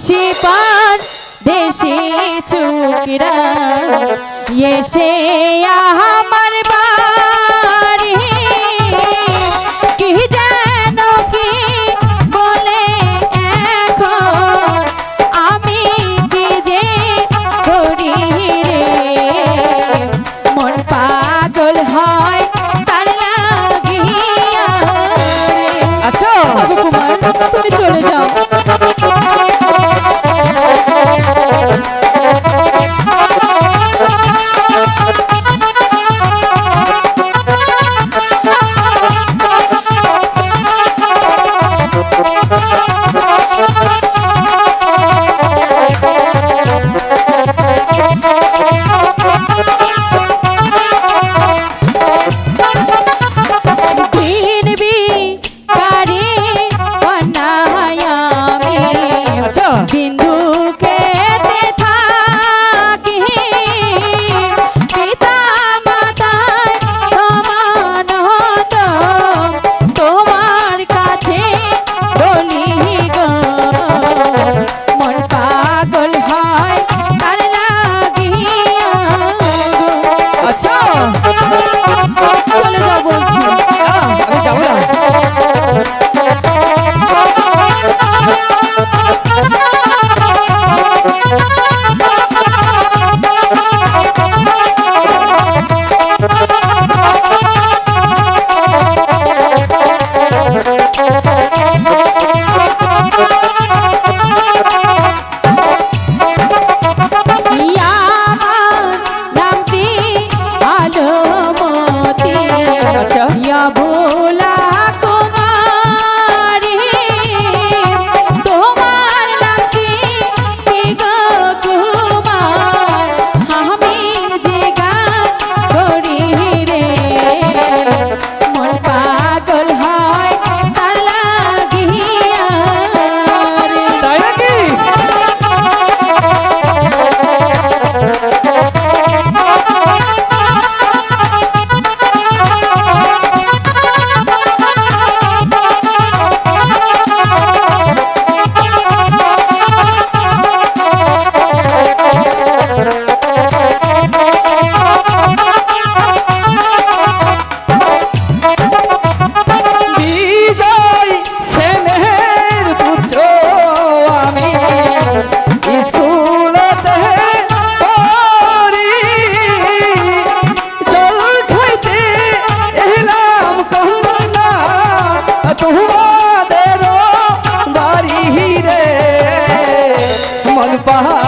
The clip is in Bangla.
দেশি পার দেশি চুকিরা। এসে আমার তোমাদের বাড়ি রে। মন পাহা